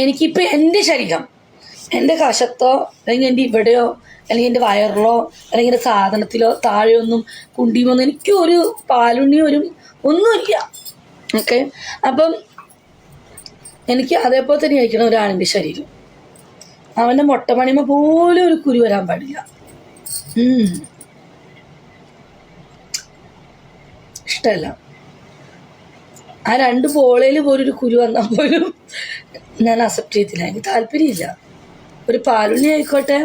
എനിക്കിപ്പോൾ എന്റെ ശരീരം എന്റെ കശത്തോ അല്ലെങ്കിൽ എന്റെ ഇവിടെയോ അല്ലെങ്കിൽ എന്റെ വയറിലോ അല്ലെങ്കിൽ എന്റെ സാധനത്തിലോ താഴെയൊന്നും കുണ്ടിയുമൊന്നും എനിക്ക് ഒരു പാലുണ്ണിയും ഒരു ഒന്നുമില്ല. ഓക്കെ? അപ്പം എനിക്ക് അതേപോലെ തന്നെ ആയിരിക്കണം ഒരാണിന്റെ ശരീരം. അവന്റെ മുട്ടമണിമ പോലും ഒരു കുരു വരാൻ പാടില്ല. ഇഷ്ടമല്ല ആ രണ്ട് പോളയിൽ പോലും ഒരു കുരു വന്നാൽ പോലും ഞാൻ അക്സെപ്റ്റ് ചെയ്തില്ല. എനിക്ക് താല്പര്യമില്ല. ഒരു പാലുണ്ണി ആയിക്കോട്ടെ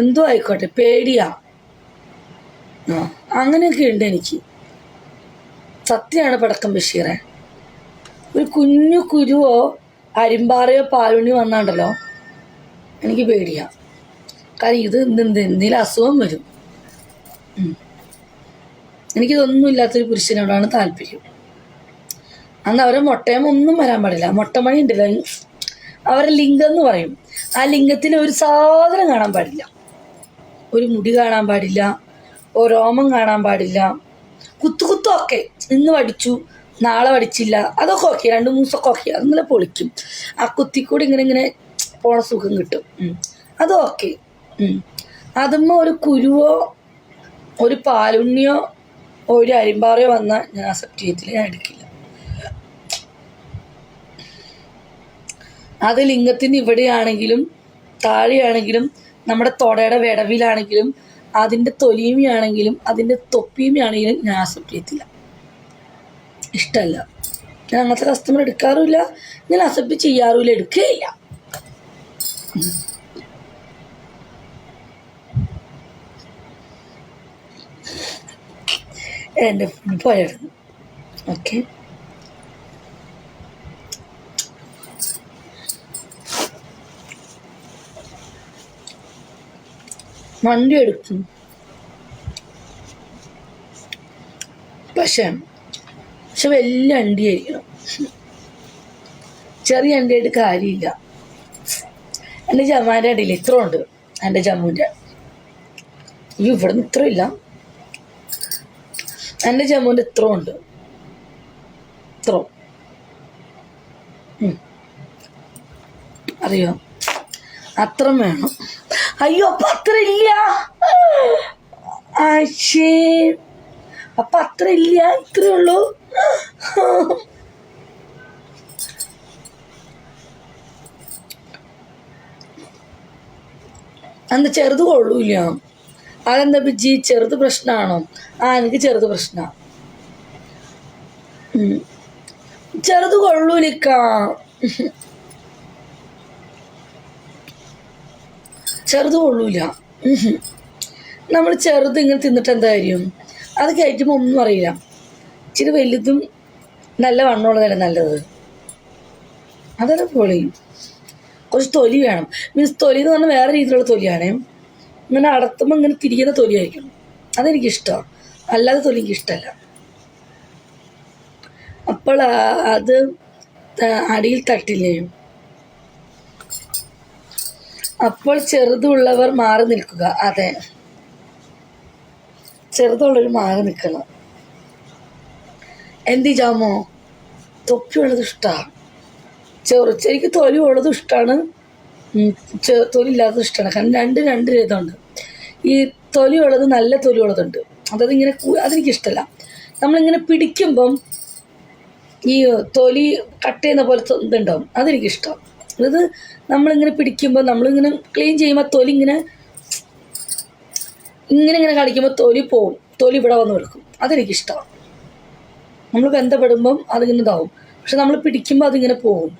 എന്തോ ആയിക്കോട്ടെ പേടിയാ. അങ്ങനെയൊക്കെ ഉണ്ട് എനിക്ക്. സത്യമാണ് പടക്കം ബഷീറെ. ഒരു കുഞ്ഞു കുരുവോ അരിമ്പാറയോ പാലുണ്ണി വന്നാണ്ടല്ലോ എനിക്ക് പേടിയാ. കാരണം ഇത് എന്ത് എന്തെങ്കിലും അസുഖം വരും. എനിക്കിതൊന്നും ഇല്ലാത്തൊരു പുരുഷനോടാണ് താല്പര്യം. അന്ന് അവരെ മുട്ടയം ഒന്നും വരാൻ പാടില്ല. മുട്ടമണി ഉണ്ടല്ലോ. അവരെ ലിംഗം എന്ന് പറയും. ആ ലിംഗത്തിന് ഒരു സാധനം കാണാൻ പാടില്ല. ഒരു മുടി കാണാൻ പാടില്ല. ഒരു രോമം കാണാൻ പാടില്ല. കുത്തു കുത്തു ഒക്കെ ഇന്ന് പഠിച്ചു. നാളെ പഠിച്ചില്ല. അതൊക്കെ ഓക്കെ രണ്ട് മൂന്ന് ദിവസമൊക്കെ ഓക്കെ അങ്ങനെ പൊളിക്കും. ആ കുത്തിക്കൂടി ഇങ്ങനെ ഇങ്ങനെ പോണ സുഖം കിട്ടും. അത് ഓക്കെ അതുമ്മ ഒരു കുരുവോ ഒരു പാലുണ്ണിയോ ഒരു അരിമ്പാറയോ വന്നാൽ ഞാൻ അക്സെപ്റ്റ് ചെയ്യത്തില്ല. ഞാൻ എടുക്കില്ല. അത് ലിംഗത്തിന് ഇവിടെയാണെങ്കിലും താഴെയാണെങ്കിലും നമ്മുടെ തൊടയുടെ വിടവിലാണെങ്കിലും അതിന്റെ തൊലിയുമയാണെങ്കിലും അതിന്റെ തൊപ്പിയുമയാണെങ്കിലും ഞാൻ അക്സെപ്റ്റ് ചെയ്യത്തില്ല. ഇഷ്ടമല്ല ഞാൻ അങ്ങനത്തെ കസ്റ്റമർ എടുക്കാറുമില്ല. ഞാൻ അക്സെപ്റ്റ് ചെയ്യാറുമില്ല. എടുക്കുകയില്ല. എന്റെ ഫോൺ പോയായിരുന്നു. ഓക്കെ വണ്ടി എടുക്കും. പക്ഷെ പക്ഷെ വലിയ വണ്ടിയായിരിക്കണം. ചെറിയ വണ്ടിയായിട്ട് കാര്യമില്ല. എന്റെ ജമാന്റെ അടിയിൽ ഇത്ര ഉണ്ട് എന്റെ ജമ്മുവിന്റെ. അയ്യോ ഇവിടെ നിന്ന് ഇത്ര ഇല്ല. എന്റെ ജമ്മുവിന്റെ ഇത്ര ഉണ്ട്. ഇത്ര? അറിയോ? അത്ര വേണം. അയ്യോ അപ്പൊ അത്ര ഇല്ല ആശേ. അപ്പൊ അത്ര ഇല്ല ഇത്രേ ഉള്ളൂ. അന്ന് ചെറുത് കൊള്ളൂല അതെന്താ ബിജി? ചെറുത് പ്രശ്നമാണോ ആ എനിക്ക് ചെറുത് പ്രശ്ന. ചെറുത് കൊള്ളൂലിക്ക. ചെറുത് കൊള്ളൂല. നമ്മൾ ചെറുത് ഇങ്ങനെ തിന്നിട്ട് എന്താ കാര്യം? അത് കയറ്റുമ്പോൾ ഒന്നും അറിയില്ല. ഇച്ചിരി വലുതും നല്ല വണ്ണമുള്ളതല്ല നല്ലത്? അതല്ല പൊളി. കുറച്ച് തൊലി വേണം. മീൻസ് തൊലി എന്ന് പറഞ്ഞാൽ വേറെ രീതിയിലുള്ള തൊലിയാണേ. ഇങ്ങനെ അടത്തുമ്പോൾ ഇങ്ങനെ തിരിയുന്ന തൊലിയായിരിക്കും. അതെനിക്കിഷ്ടമാണ് അല്ലാതെ തൊലി എനിക്കിഷ്ടമല്ല അപ്പോൾ അത് അടിയിൽ തട്ടില്ലേ? അപ്പോൾ ചെറുതുള്ളവർ മാറി നിൽക്കുക. അതെ. ചെറുതുള്ളവർ മാറി നിൽക്കണം. എന്തി ജാമോ? തൊപ്പിയുള്ളത് ഇഷ്ടമാണ് ചെറു എനിക്ക് തൊലി ഉള്ളത് ഇഷ്ടമാണ് തൊലി ഇല്ലാത്തത് ഇഷ്ടമാണ് കാരണം രണ്ട് രണ്ട് രീതിയുണ്ട് ഈ തൊലി ഉള്ളത് നല്ല തൊലി ഉള്ളതുണ്ട്. അതായത് ഇങ്ങനെ അതെനിക്കിഷ്ടമല്ല നമ്മളിങ്ങനെ പിടിക്കുമ്പം ഈ തൊലി കട്ട് ചെയ്യുന്ന പോലത്തെ ഇതുണ്ടാവും. അതെനിക്ക് ഇഷ്ടം. ഇത് നമ്മളിങ്ങനെ പിടിക്കുമ്പോൾ നമ്മളിങ്ങനെ ക്ലീൻ ചെയ്യുമ്പോൾ തൊലി ഇങ്ങനെ ഇങ്ങനെ ഇങ്ങനെ കളിക്കുമ്പോൾ തൊലി പോവും. തൊലി ഇവിടെ വന്ന് കൊടുക്കും. അതെനിക്കിഷ്ടമാണ്. നമ്മൾ ബന്ധപ്പെടുമ്പം അതിങ്ങനെ ഇതാവും. പക്ഷെ നമ്മൾ പിടിക്കുമ്പോൾ അതിങ്ങനെ പോകും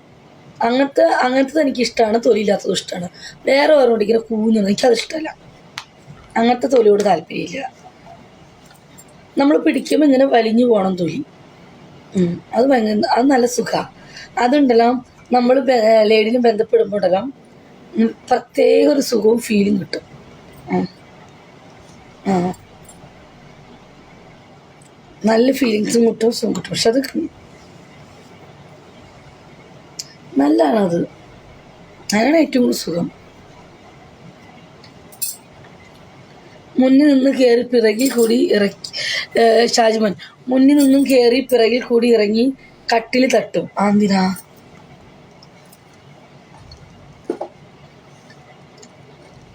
അങ്ങനത്തെ അങ്ങനത്തത് എനിക്കിഷ്ടമാണ്. തൊലി ഇല്ലാത്തതും ഇഷ്ടമാണ്. വേറെ വേറെ ഇങ്ങനെ കൂഞ്ഞൊന്നും എനിക്കത് ഇഷ്ടമല്ല. അങ്ങനത്തെ തൊലിയോട് താല്പര്യമില്ല. നമ്മൾ പിടിക്കുമ്പോൾ ഇങ്ങനെ വലിഞ്ഞു പോകണം തൊലി. അത് ഭയങ്കര അത് നല്ല സുഖമാണ് അതുണ്ടല്ലോ. നമ്മൾ ലേഡിനെ ഉം, പ്രത്യേക ഒരു സുഖവും ഫീലും കിട്ടും. നല്ല ഫീലിങ്സും കിട്ടും സുഖം കിട്ടും. പക്ഷെ അത് നല്ലതാണത്. അതിനാണ് ഏറ്റവും കൂടുതൽ സുഖം. മുന്നിൽ നിന്ന് കയറി പിറകിൽ കൂടി ഇറക്കി ഷാജിമോൻ മുന്നിൽ നിന്നും കയറി പിറകിൽ കൂടി ഇറങ്ങി കട്ടിൽ തട്ടും. ആന്തിനാ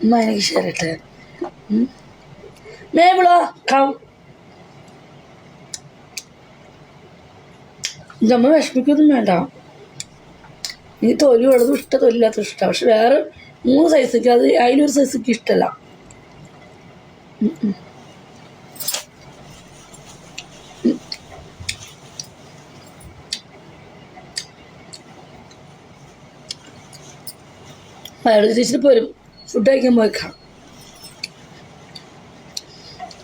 ഉമ്മ മേബിളോ കം നമ്മ വിഷമിക്കൊന്നും വേണ്ട. ഈ തൊലി ഉള്ളതും ഇഷ്ടം തൊലില്ലാത്ത ഇഷ്ടമാണ് പക്ഷെ വേറെ മൂന്ന് സൈസൊക്കെ അത് അതിലൊരു സൈസൊക്കെ ഇഷ്ടല്ല. ഉം. ചേച്ചിട്ട് പോരും. ഫുഡ് കഴിക്കാൻ പോയിക്കാം.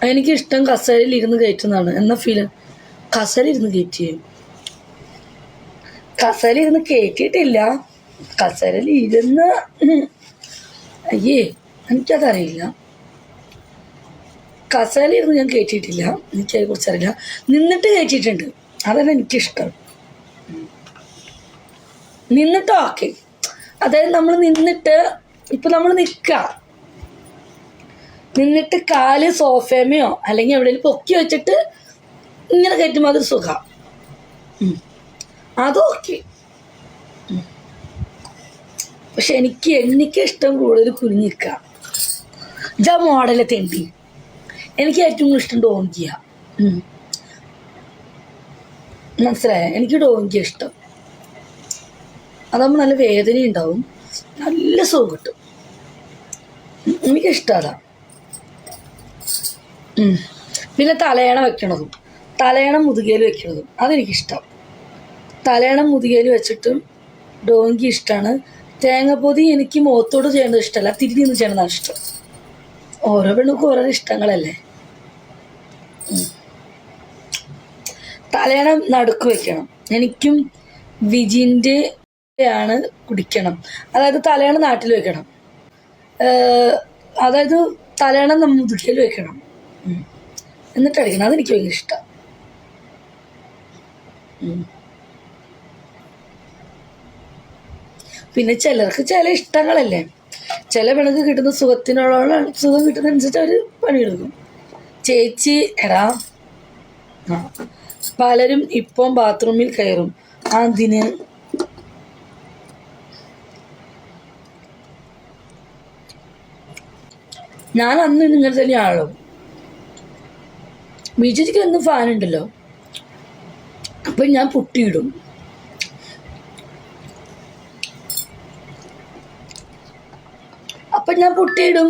എനിക്കിഷ്ടം കസേരയിൽ ഇരുന്ന് കയറ്റുന്നതാണ്. എന്ന ഫീൽ കസേര ഇരുന്ന് കയറ്റിയേ കസേര ഇരുന്ന് കയറ്റിയിട്ടില്ല. കസേരയിൽ ഇരുന്ന്. അയ്യേ എനിക്കതറിയില്ല. കസേര ഇരുന്ന് ഞാൻ കയറ്റിയിട്ടില്ല. എനിക്കതിനെ കുറിച്ച് അറിയില്ല നിന്നിട്ട് കയറ്റിയിട്ടുണ്ട്. അതാണ് എനിക്കിഷ്ടം. നിന്നിട്ട് ഓക്കെ. അതായത് നമ്മൾ നിന്നിട്ട് ഇപ്പൊ നമ്മൾ നിൽക്കുക നിന്നിട്ട് കാൽ സോഫേമയോ അല്ലെങ്കിൽ എവിടെയെങ്കിലും പൊക്കി വെച്ചിട്ട് ഇങ്ങനെ കയറ്റുമ്പോൾ അതൊരു സുഖം. അതൊക്കെ പക്ഷെ എനിക്ക് എനിക്ക് ഇഷ്ടം കൂടുതൽ കുനിഞ്ഞിക്ക ജ മോഡലെ തെണ്ടി. എനിക്ക് ഏറ്റവും കൂടുതൽ ഇഷ്ടം ഡോങ്കിയ. മനസ്സിലായ? എനിക്ക് ഡോങ്കിയ ഇഷ്ടം. അതാകുമ്പോൾ നല്ല വേദന ഉണ്ടാവും നല്ല സുഖം കിട്ടും. എനിക്ക് എനിക്കിഷ്ടം അതാ. പിന്നെ തലയണ വെക്കണതും തലയണ മുതുകയിൽ വെക്കണതും അതെനിക്കിഷ്ടം. തലയണ മുതുകയിൽ വെച്ചിട്ടും ഡോങ്കി ഇഷ്ടമാണ് തേങ്ങപ്പൊതി എനിക്ക് മുഖത്തോട് ചെയ്യേണ്ടത് ഇഷ്ടമല്ല തിരിഞ്ഞ് നിന്ന് ചെയ്യണതാണ് ഇഷ്ടം. ഓരോ പെണ്ണുക്കും ഓരോ ഇഷ്ടങ്ങളല്ലേ. തലയണ നടുക്ക് വെക്കണം. എനിക്കും വിജിന്റെ ആണ് കുടിക്കണം. അതായത് തലയണ നാട്ടിൽ വെക്കണം. അതായത് തലയണ നമ്മൾ മുതുക്കിയിൽ വെക്കണം. എന്നിട്ട് അടിക്കണം അതെനിക്ക് ഭയങ്കര ഇഷ്ടം. പിന്നെ ചിലർക്ക് ചില ഇഷ്ടങ്ങളല്ലേ? ചില പെണ്ണുക്ക് കിട്ടുന്ന സുഖത്തിനുള്ള സുഖം കിട്ടുന്നതനുസരിച്ച് അവർ പണിയെടുക്കും. ചേച്ചി എടാ പലരും ഇപ്പം ബാത്റൂമിൽ കയറും. അതിന് ഞാൻ അന്ന് ഇങ്ങനെ ആളും ബീച്ചിക്ക് എന്നും ഫാൻ ഉണ്ടല്ലോ. അപ്പം ഞാൻ പൊട്ടിയിടും. അപ്പം ഞാൻ പൊട്ടിയിടും.